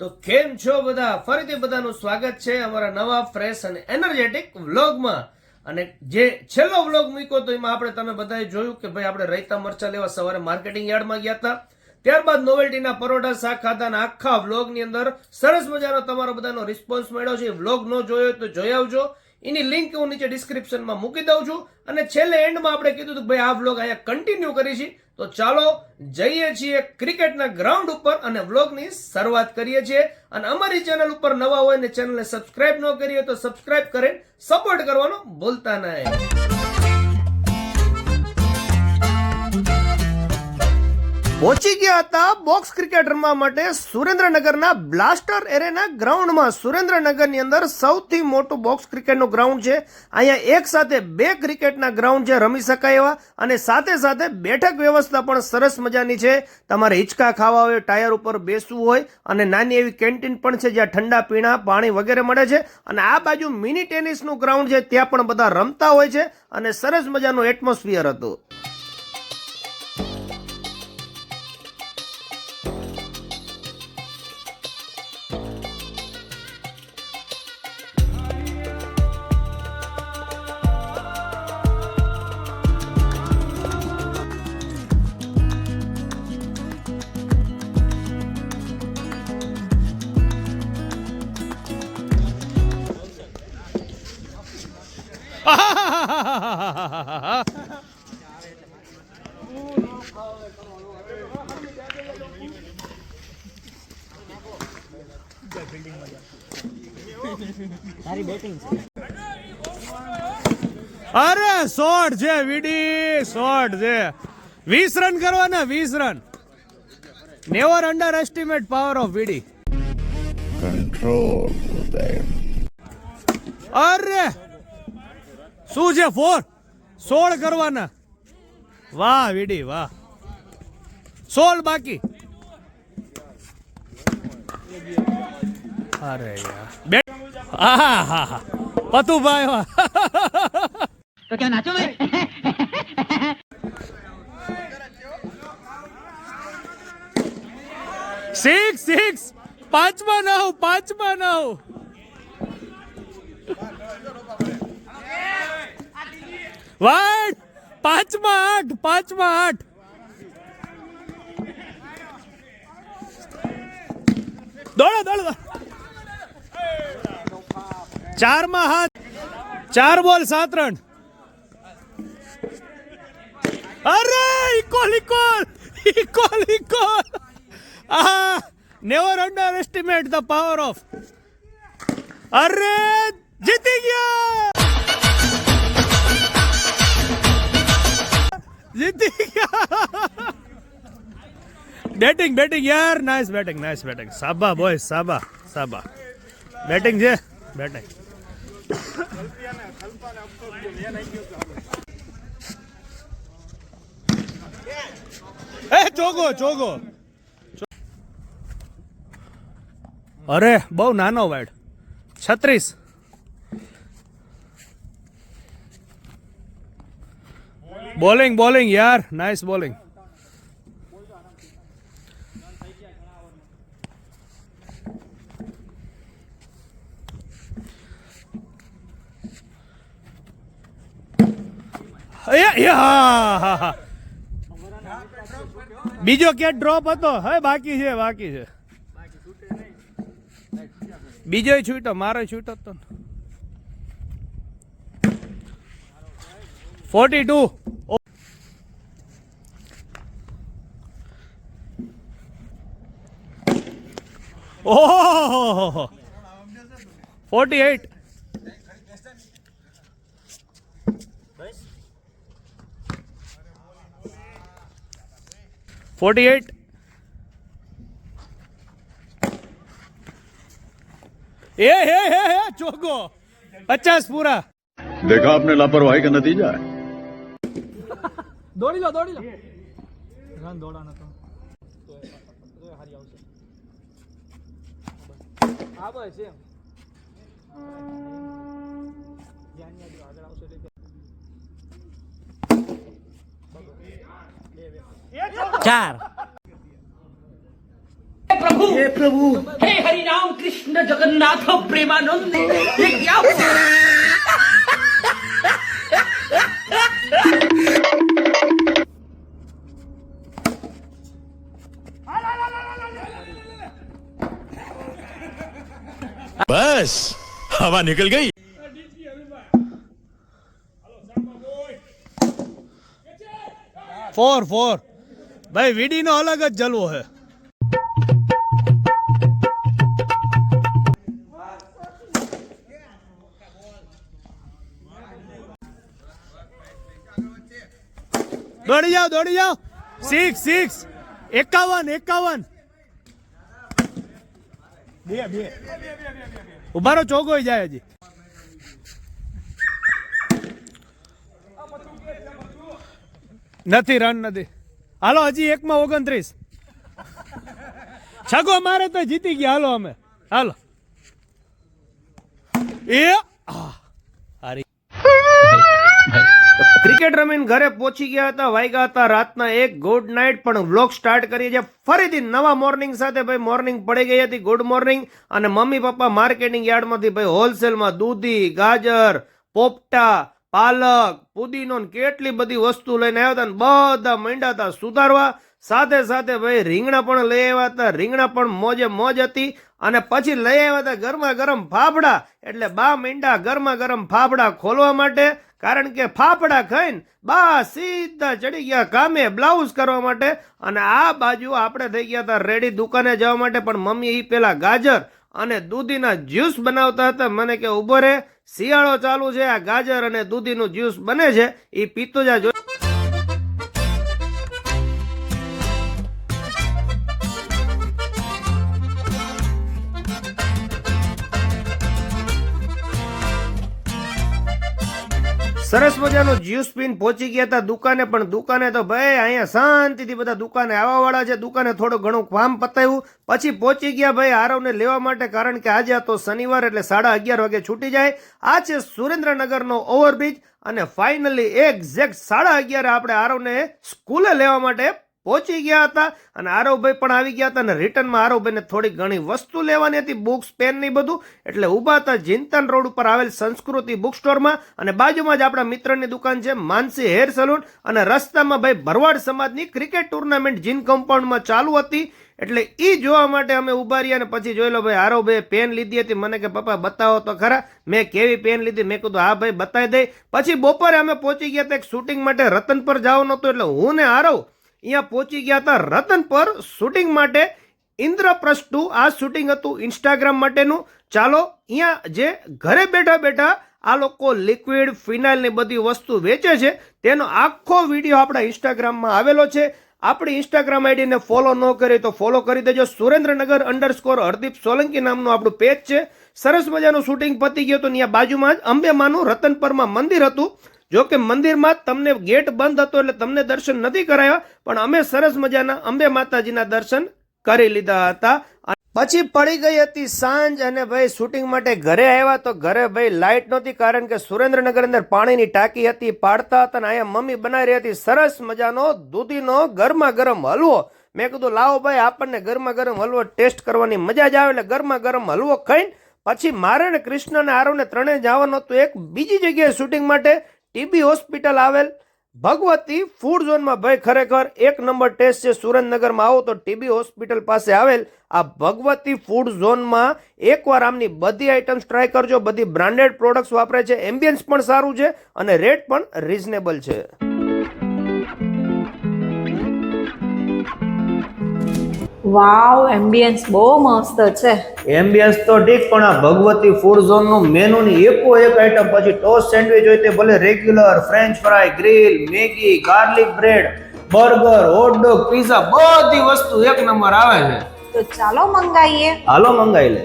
તો કેમ છો બધા? ફરીથી બધાનું સ્વાગત છે અમારા નવા, ફ્રેશ અને એનર્જેટિક વ્લોગમાં. અને જે છેલ્લો વ્લોગ મૂક્યો તો એમાં આપણે તમે બધાએ જોયું કે ભાઈ આપણે રૈતા મરચા લેવા સવારે માર્કેટિંગ યાર્ડમાં ગયા હતા. ત્યારબાદ નોવેલ્ટીના પરોઠા, શાક ખાધા આખા વ્લોગની અંદર સરસ મજાનો તમારો બધાનો રિસ્પોન્સ મળ્યો છે. વ્લોગ ન જોયો તો જોઈ આવજો. એની લિંક હું નીચે ડિસ્ક્રિપ્શનમાં મૂકી દઉં છું. અને છેલ્લે એન્ડમાં આપણે કીધું હતું ભાઈ, આ વ્લોગ અહીંયા કન્ટિન્યુ કરીશી તો ચાલો, જઈએ છીએ ક્રિકેટના ગ્રાઉન્ડ ઉપર અને વ્લોગની શરૂઆત કરીએ છીએ. અને અમારી ચેનલ ઉપર નવા હોય ને ચેનલને સબસ્ક્રાઇબ ન કરીએ તો સબસ્ક્રાઇબ કરીને સપોર્ટ કરવાનો ભૂલતા નહીં. પહોંચી ગયા હતા બોક્સ ક્રિકેટ રમવા માટે સુરેન્દ્રનગરના બ્લાસ્ટર એરેના ગ્રાઉન્ડમાં. સુરેન્દ્રનગરની અંદર સૌથી મોટું બોક્સ ક્રિકેટનું ગ્રાઉન્ડ છે. અહીંયા એક સાથે બે ક્રિકેટના ગ્રાઉન્ડ છે, રમી શકાય એવા. અને સાથે સાથે બેઠક વ્યવસ્થા પણ સરસ મજાની છે. તમારે હિંચકા ખાવા હોય, ટાયર ઉપર બેસવું હોય, અને નાની એવી કેન્ટીન પણ છે જ્યાં ઠંડા પીણા, પાણી વગેરે મળે છે. અને આ બાજુ મિની ટેનિસનું ગ્રાઉન્ડ છે, ત્યાં પણ બધા રમતા હોય છે. અને સરસ મજાનું એટમોસ્ફિયર હતું. અરે શોર્ટ છે વીડી શોર્ટ છે. વીસ રન કરવાના વીસ run. Never underestimate power of VD control અરે શું છે ફોર સોળ કરવાના. વાહ વીડી વાહ. સોળ બાકી. અરે યાર. હા હા હા. પતુભાઈ વાહ. સિક્સ સિક્સ પાંચમાં નવ પાંચમાં નવ વાડ પાંચમાં આઠ પાંચમાં આઠ દોડો દોડો ચારમાં હાથ ચાર બોલ સાત રન અરે ઇકોલ ઇકોલ ઇકોલ ઇકોલ આ never underestimate the power of અરે જીતી ગયા જીતી ગયા બેટિંગ બેટિંગ યાર નાઇસ બેટિંગ નાઇસ બેટિંગ સાબા બોય સાબા સાબા બેટિંગ છે બેટિંગ એ ચોગો ચોગો અરે બહુ નાનો વાઇડ છત્રીસ બોલિંગ બોલિંગ યાર નાઇસ બોલિંગ બીજો ક્યાં ડ્રોપ હતો? હવે બાકી છે બાકી છે. બીજો છૂટો મારો છૂટો તો. Forty two. Oh forty eight. Forty eight. ए हे हे हे चोको पचास पूरा। देखा आपने लापरवाही का नतीजा है। દોડી લો દોડી લો. રન દોડા તો. આવશે ચાર. પ્રભુ! હે પ્રભુ! હે હરિ રામ કૃષ્ણ જગન્નાથ પ્રેમાનંદ! એ ક્યાં हवा निकल गई ફોર ફોર ભાઈ વીડી નો અલગ જ જલવો છે દોડી જાઓ દોડી જાઓ સિક્સ સિક્સ એકાવન એકાવન બે બે ઉભારો ચોગોઈ જાય હજી. નથી રન નથી. હાલો, હજી એકમાં ઓગણત્રીસ. છગો મારે તો જીતી ગયા. હાલો અમે. હાલો. એ આહ, હારી ક્રિકેટ રમીને ઘરે પહોંચી ગયા હતા વાગ્યા હતા રાતના એક. ગુડ નાઇટ પણ વ્લોગ સ્ટાર્ટ કરીએ છીએ. ફરીથી નવા મોર્નિંગ સાથે ભાઈ મોર્નિંગ પડી ગઈ હતી. ગુડ મોર્નિંગ અને મમ્મી પપ્પા માર્કેટિંગ યાર્ડમાંથી ભાઈ હોલસેલમાં દૂધી, ગાજર, પોપટા, પાલક, પુદીનો કેટલી બધી વસ્તુ લઈને આવ્યા હતા બધા મંડા હતા સુધારવા. સાથે સાથે ભાઈ, રીંગણા પણ લઈ આવ્યા હતા. રીંગણા પણ મોજે મોજ હતી. અને પછી લઈ આવ્યા હતા ગરમા ગરમ ફાફડા. એટલે બા મીંડા ગરમા ગરમ ફાફડા ખોલવા માટે, કારણ કે ફાફડા ખાઈને બા સીધા ચડી ગયા કામે બ્લાઉઝ કરવા માટે. અને આ બાજુ આપણે થઈ ગયા હતા રેડી દુકાને જવા માટે, પણ મમ્મી એ પેલા ગાજર અને દૂધીના જ્યુસ બનાવતા હતા. મને કે, ઊભો રે, શિયાળો ચાલુ છે, આ ગાજર અને દૂધીનું જ્યુસ બને છે એ પીતો જો. સરસ મજાનો જ્યુસ પીન પહોંચી ગયા હતા દુકાને, પણ દુકાને તો ભાઈ અહીંયા શાંતિથી બધા દુકાને આવવા વાળા છે. દુકાને થોડું ઘણું કામ પતાવ્યું પછી પહોંચી ગયા ભાઈ આરવને લેવા માટે, કારણ કે આજે તો શનિવાર એટલે સાડા અગિયાર વાગે છૂટી જાય. આ છે સુરેન્દ્રનગરનો ઓવરબ્રિજ અને ફાઇનલી એક્ઝેક્ટ સાડા અગિયારે આપણે આરવને સ્કૂલે લેવા માટે પહોંચી ગયા હતા અને આરવભાઈ પણ આવી ગયા હતા અને રિટર્નમાં આરવભાઈને થોડી ઘણી વસ્તુ લેવાની હતી, બુક્સ, પેનની બધું. એટલે ઊભા હતા ચિંતન રોડ ઉપર આવેલ સંસ્કૃતિ બુક સ્ટોરમાં અને બાજુમાં જ આપણા મિત્રની દુકાન છે, માનસી હેર સલૂન. અને રસ્તામાં ભાઈ ભરવાડ સમાજની ક્રિકેટ ટુર્નામેન્ટ જીન કમ્પાઉન્ડમાં ચાલુ હતી. એટલે એ જોવા માટે અમે ઊભા રહ્યા અને પછી જોઈ લો ભાઈ આરવભાઈ પેન લીધી હતી. મને કે, પપ્પા, બતાવો તો ખરા. મેં કેવી પેન લીધી? મેં કીધું, હા ભાઈ, બતાવી દઈ પછી બપોરે અમે પહોંચી ગયા હતા એક શૂટિંગ માટે રતન પર જવાનું હતું. એટલે હું ને આરવ અહીંયા પહોંચી ગયા હતા રતન પર શૂટિંગ માટે. ઇન્દ્રપ્રસ્થ ટુ આ શૂટિંગ હતું ઇન્સ્ટાગ્રામ માટેનું. ચાલો, અહીંયા જે ઘરે બેઠા બેઠા આ લોકો લિક્વિડ ફિનાઇલની બધી વસ્તુ વેચે છે, તેનો આખો વીડિયો આપણા ઇન્સ્ટાગ્રામમાં આવેલો છે. આપણી ઇન્સ્ટાગ્રામ આઈડીને ફોલો ન કરી તો ફોલો કરી દેજો. સુરેન્દ્રનગર અંડરસ્કોર હરદીપ સોલંકી નામનું આપણું પેજ છે. સરસ મજાનું શૂટિંગ પતી ગયું હતું ત્યાં બાજુમાં જ અંબેમાનું રતનપરમાં મંદિર હતું. જો કે મંદિરમાં તમને ગેટ બંધ હતો એટલે તમને દર્શન નથી કરાયા, પણ અમે સરસ મજાના અંબે માતાજીના દર્શન કરી લીધા હતા. પછી પડી ગઈ હતી સાંજ અને ભાઈ શૂટિંગ માટે ઘરે આવ્યા તો ઘરે ભાઈ લાઇટ નહોતી કારણ કે સુરેન્દ્રનગર અંદર પાણીની ટાંકી હતી, પાડતા હતા અને અહીંયા મમ્મી બનાવી રહી હતી સરસ મજાનો દૂધીનો ગરમા ગરમ હલવો. મેં કીધું, લાવો ભાઈ, આપણને ગરમા ગરમ હલવો ટેસ્ટ કરવાની મજા જ આવે એટલે ગરમા ગરમ હલવો ખાઈને. પછી મારે ને કૃષ્ણ અને આરવને ત્રણેય જવાનું હતું, એક બીજી જગ્યાએ શૂટિંગ માટે ટીબી હોસ્પિટલ આવેલ ભગવતી ફૂડ ઝોનમાં ભાઈ ખરેખર એક નંબર ટેસ્ટ છે. સુરેન્દ્રનગરમાં આવો તો ટીબી હોસ્પિટલ પાસે આવેલ આ ભગવતી ફૂડ ઝોનમાં એકવાર આમની બધી આઇટમ્સ ટ્રાય કરજો. બધી બ્રાન્ડેડ પ્રોડક્ટ્સ વાપરે છે. એમ્બિયન્સ પણ સારું છે અને રેટ પણ રિઝનેબલ છે. વાવ એમ્બિયન્સ બહુ મસ્ત છે. એમ્બિયન્સ તો ઠીક પણ આ ભગવતી ફૂડ ઝોનનું મેનુની એકો એક આઈટમ પછી ટોસ્ટ સેન્ડવિચ હોય તે ભલે regular french fry grill Maggi garlic bread burger hotdog pizza બધી વસ્તુ એક નંબર આવે છે. તો ચાલો મંગાઈએ. હાલો મંગાઈ લે.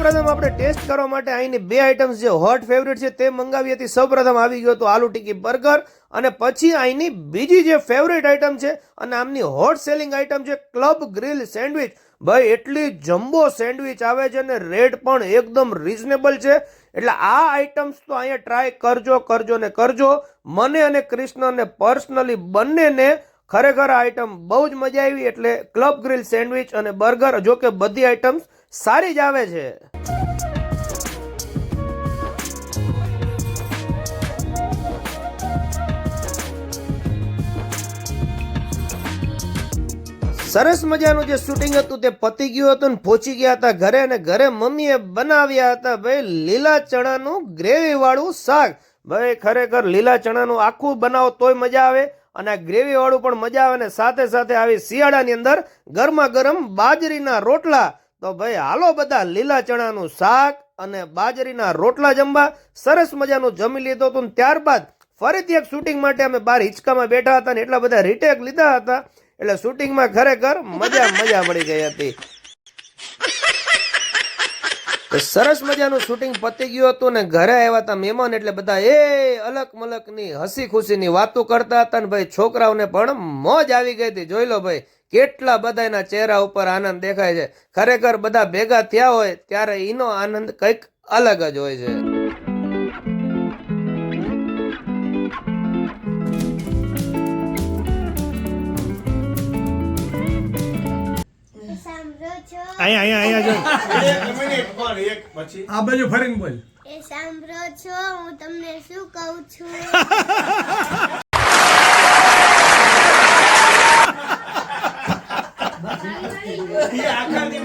સૌપ્રથમ આપણે ટેસ્ટ કરવા માટે અહીંની બે આઇટમ્સ જે હોટ ફેવરેટ છે તે મંગાવી હતી. સૌપ્રથમ આવી ગયો હતો આલુ ટિક્કી બર્ગર અને પછી અહીંની બીજી જે ફેવરેટ આઇટમ છે અને આમની હોટ સેલિંગ આઇટમ છે ક્લબ ગ્રીલ સેન્ડવિચ ભાઈ, એટલી જમ્બો સેન્ડવિચ આવે છે અને રેટ પણ એકદમ રિઝનેબલ છે. એટલે આ આઇટમ્સ તો અહીંયા ટ્રાય કરજો કરજો ને કરજો. મને અને કૃષ્ણને પર્સનલી બંનેને ખરેખર આ આઈટમ બહુ જ મજા આવી. એટલે ક્લબ ગ્રીલ સેન્ડવિચ અને બર્ગર જો કે બધી આઈટમ્સ સારી જ આવે છે. સરસ મજાનું જે શૂટિંગ હતું તે પતી ગયું હતું ને પહોંચી ગયા હતા ઘરે અને ઘરે મમ્મીએ બનાવ્યા હતા. ભાઈ, લીલા ચણાનું ગ્રેવી વાળું શાક. ભાઈ, ખરેખર લીલા ચણાનું આખું બનાવો તોય મજા આવે અને ગ્રેવી વાળું પણ મજા આવે ને સાથે સાથે આવી શિયાળાની અંદર ગરમા ગરમ બાજરીના રોટલા તો ભાઈ, હાલો બધા, લીલા ચણાનું શાક અને બાજરીના રોટલા જમવા. સરસ મજાનું જમી લીધું હતું ત્યારબાદ ફરીથી એક શૂટિંગ માટે અમે બાર હિંચકામાં બેઠા હતા ને એટલા બધા રીટેક લીધા હતા. એટલે શૂટિંગમાં ખરેખર મજા મજા મળી ગઈ હતી. સરસ મજાનું શૂટિંગ પતી ગયું હતું ને ઘરે આવ્યા હતા મહેમાન એટલે બધા એ અલક મલકની હસી ખુશીની વાતો કરતા હતા ને ભાઈ, છોકરાઓને પણ મોજ આવી ગઈ હતી. જોઈ લો ભાઈ કેટલા બધા એના ચહેરા ઉપર આનંદ દેખાય છે. ખરેખર બધા ભેગા થયા હોય ત્યારે એનો આનંદ કંઈક અલગ જ હોય છે. અહીંયા અહીંયા અહીંયા જો. આ બાજુ ફરીને બોલ. એ સાંભળો છો હું તમને શું કહું છું? Iya, akan nih,